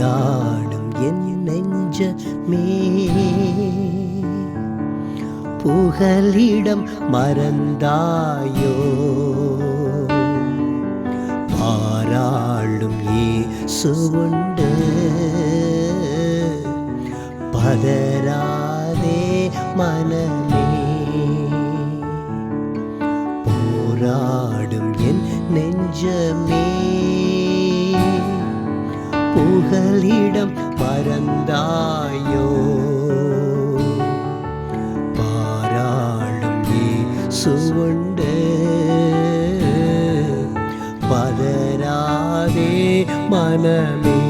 போராடும் என் நெஞ்சமே. புகலிடம் மறந்தாயோ. பாராளும் ஏசுவுண்டு பதராதே மனமே. போராடும் என் நெஞ்சமே. புகலிடம் மறந்தாயோ? பாராளும் சுவண்டு பதராதே மனமே.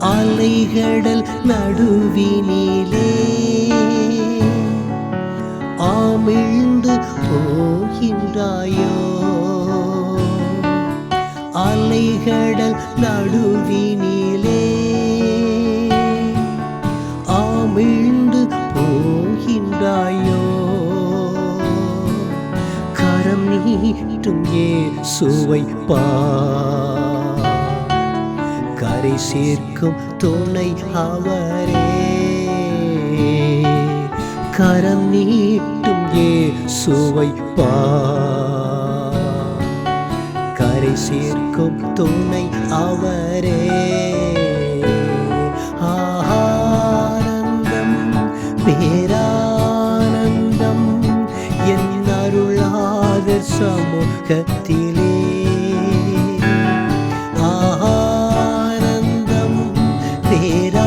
அலைகடல் நடுவினிலே ஆமிழ்ந்து போகின்றாயோ? அலைகடல் நடுவினிலே. ஆமிழ்ந்து போகின்றாயோ? கரம் நீட்டும் ஏ சுவைப்பா கரை சேர்க்கும் துணை அவரே. கரம் நீட்டும் ஏ சுவைப்பா அவரை சேர்க்கும் துணை அவரே. ஆனந்தம் பேரானந்தம் என் அருளாத சமூகத்திலே. ஆனந்தம் பேரானந்தம்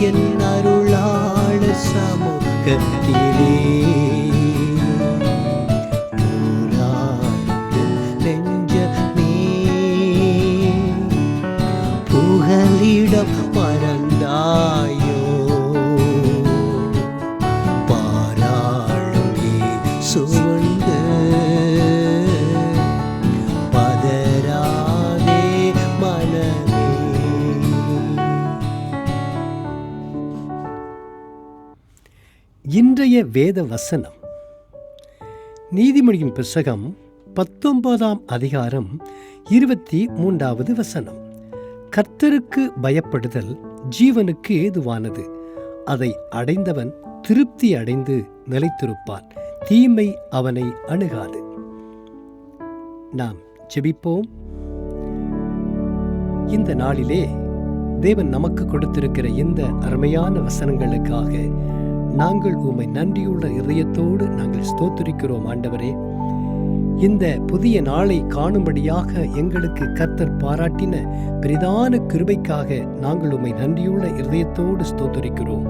என் அருளாள சமூகத்திலே. புகலிடம் மறந்தாயோ? பாராளும் சுவந்த பதராதே மனமே. இன்றைய வேத வசனம். நீதிமொழியின் புஸ்தகம் பத்தொன்பதாம் அதிகாரம் இருபத்தி மூன்றாவது வசனம். கர்த்தருக்கு பயப்படுதல் ஜீவனுக்கு ஏதுவானது. அதை அடைந்தவன் திருப்தி அடைந்து நிலைத்திருப்பான். தீமை அவனை அணுகாது. நாம் செபிப்போம் இந்த நாளிலே தேவன் நமக்கு கொடுத்திருக்கிற இந்த அருமையான வசனங்களுக்காக நாங்கள் உம்மை நன்றியுள்ள இதயத்தோடு நாங்கள் ஸ்தோத்திரிக்கிறோம் ஆண்டவரே. இந்த புதிய நாளை காணும்படியாக எங்களுக்கு கர்த்தர் பாராட்டின பெரிதான கிருபைக்காக நாங்கள் உம்மை நன்றியுள்ள இருதயத்தோடு ஸ்தோத்தரிக்கிறோம்.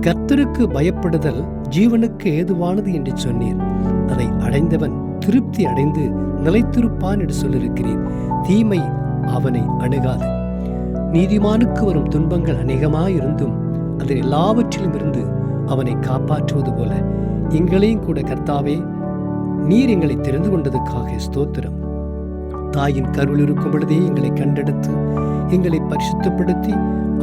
கர்த்தருக்கு பயப்படுதல் ஜீவனுக்கு ஏதுவானது என்று சொன்னீர். அதை அடைந்தவன் திருப்தி அடைந்து நிலைத்திருப்பான் என்று சொல்லியிருக்கிறீர். தீமை அவனை அணுகாது. நீதிமானுக்கு வரும் துன்பங்கள் அநேகமாயிருந்தும் அதில் எல்லாவற்றிலும் இருந்து அவனை காப்பாற்றுவது போல எங்களையும் கூட கர்த்தாவே நீர் எங்களை தெரிந்து கொண்டதுக்காக ஸ்தோத்திரம். தாயின் கருள் இருக்கும் பொழுதே எங்களை கண்டெடுத்து எங்களை பரிசுத்தப்படுத்தி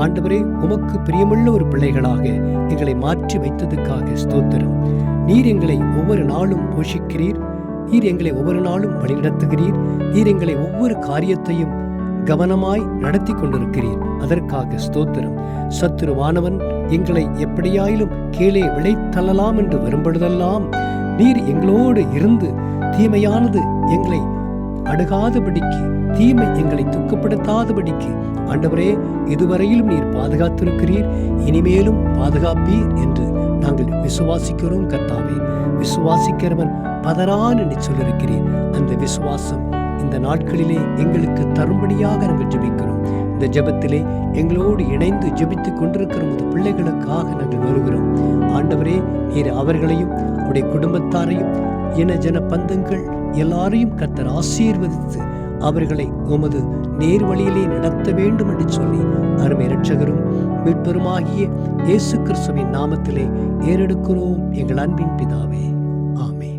ஆண்டவரே உமக்கு பிரியமுள்ள ஒரு பிள்ளைகளாக எங்களை மாற்றி வைத்ததுக்காக ஸ்தோத்திரம். நீர் எங்களை ஒவ்வொரு நாளும் போஷிக்கிறீர். நீர் எங்களை ஒவ்வொரு நாளும் வழிநடத்துகிறீர். நீர் எங்களை ஒவ்வொரு காரியத்தையும் கவனமாய் நடத்தி கொண்டிருக்கிறீர். அதற்காக ஸ்தோத்திரம். சத்துருவானவன் எங்களை எப்படியாயிலும் கீழே விளைத்தள்ளலாம் என்று வரும்பொழுதெல்லாம் நீர் எங்களோடு இருந்து தீமையானது எங்களை அணுகாதபடிக்கு தீமை எங்களை துக்கப்படுத்தாதபடிக்கு. ஆண்டவரே இதுவரையிலும் நீர் பாதுகாத்திருக்கிறீர். இனிமேலும் பாதுகாப்பீர் என்று நாங்கள் விசுவாசிக்கிறோம் கர்த்தாவே. விசுவாசிக்கிறவன் பதறான் என்று சொல்லியிருக்கிறீர் அந்த விசுவாசம் இந்த நாட்களிலே எங்களுக்கு தரும்படியாக நாங்கள் ஜெபிக்கிறோம். இந்த ஜெபத்திலே எங்களோடு இணைந்து ஜெபித்துக் கொண்டிருக்கிற உமது பிள்ளைகளுக்காக நாங்கள் வருகிறோம். ஆண்டவரே நீர் அவர்களையும் அவருடைய குடும்பத்தாரையும் இன ஜன பந்தங்கள் எல்லாரையும் கத்தர் ஆசீர்வதித்து அவர்களை உமது நேர் வழியிலே நடத்த வேண்டும் என்று சொல்லி அருமை இரட்சகரும் மீட்பெருமாகிய இயேசு கிறிஸ்துவின் நாமத்திலே ஏறெடுக்கிறோம் எங்கள் அன்பின் பிதாவே. ஆமே